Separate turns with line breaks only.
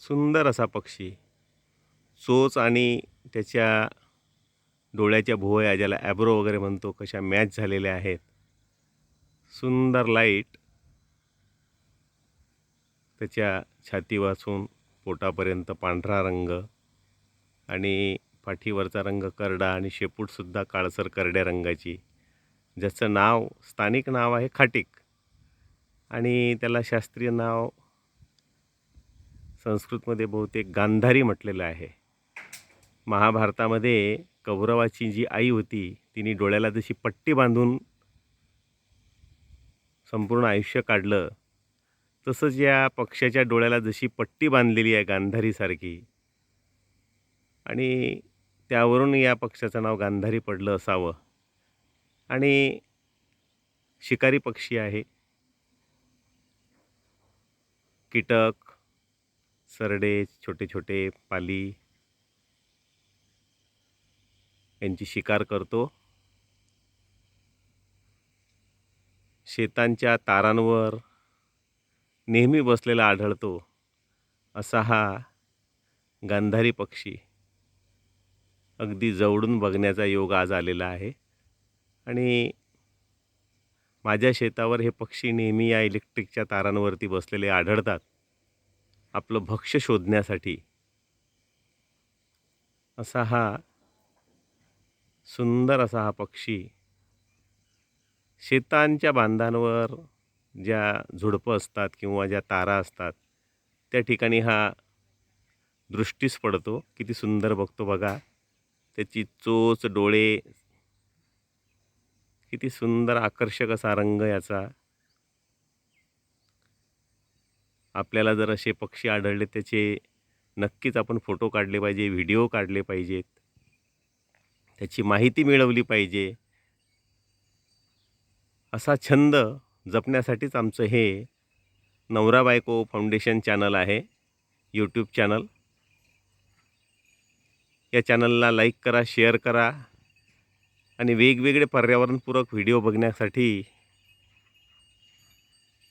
सुंदर असा पक्षी. चोच आणि त्याच्या डोळ्याच्या भुवया ज्याला ॲब्रो वगैरे म्हणतो कशा मॅच झालेल्या आहेत. सुंदर लाइट त्याच्या छातीपासून पोटापर्यंत पांढरा रंग आणि पाठीवरचा रंग करडा आणि शेपूटसुद्धा काळसर करड्या रंगाची. ज्याचं नाव स्थानिक नाव आहे खाटीक. आणि त्याला शास्त्रीय नाव संस्कृतमध्ये बहुतेक गांधारी म्हटलेलं आहे. महाभारतामध्ये कौरवाची जी आई होती तिने डोळ्याला जशी पट्टी बांधून संपूर्ण आयुष्य काढलं तसंच या पक्षाच्या डोळ्याला जशी पट्टी बांधलेली आहे गांधारीसारखी आणि त्यावरून या पक्षाचं नाव गांधारी पडलं असावं. आणि शिकारी पक्षी आहे. कीटक सरडे छोटे छोटे पाली यांची शिकार करतो. शेतांच्या तारांवर नेहमी बसलेला आढळतो असा हा गांधारी पक्षी. अगदी जवळून बघण्याचा योग आज आलेला आहे. आणि माझ्या शेतावर हे पक्षी नेहमी या इलेक्ट्रिकच्या तारांवरती बसलेले आढळतात. आपलं भक्ष्य शोधण्यासाठी. असा हा सुंदर असा हा पक्षी शेतांच्या बांधांवर ज्या झुडपं असतात किंवा ज्या तारा असतात त्या ठिकाणी हा दृष्टीस पडतो. किती सुंदर बघतो बघा. त्याची चोच डोळे किती सुंदर आकर्षक असा रंग याचा. आपल्याला जर असे पक्षी आढळले त्याचे नक्कीच आपण फोटो काढले पाहिजे व्हिडिओ काढले पाहिजेत. त्याची माहिती मिळवली पाहिजे. असा छंद जपण्यासाठीच आमचं हे नवरा बायको फाउंडेशन चॅनल आहे यूट्यूब चॅनल. या चॅनलला लाईक करा शेअर करा आणि वेगवेगळे पर्यावरणपूरक व्हिडिओ बघण्यासाठी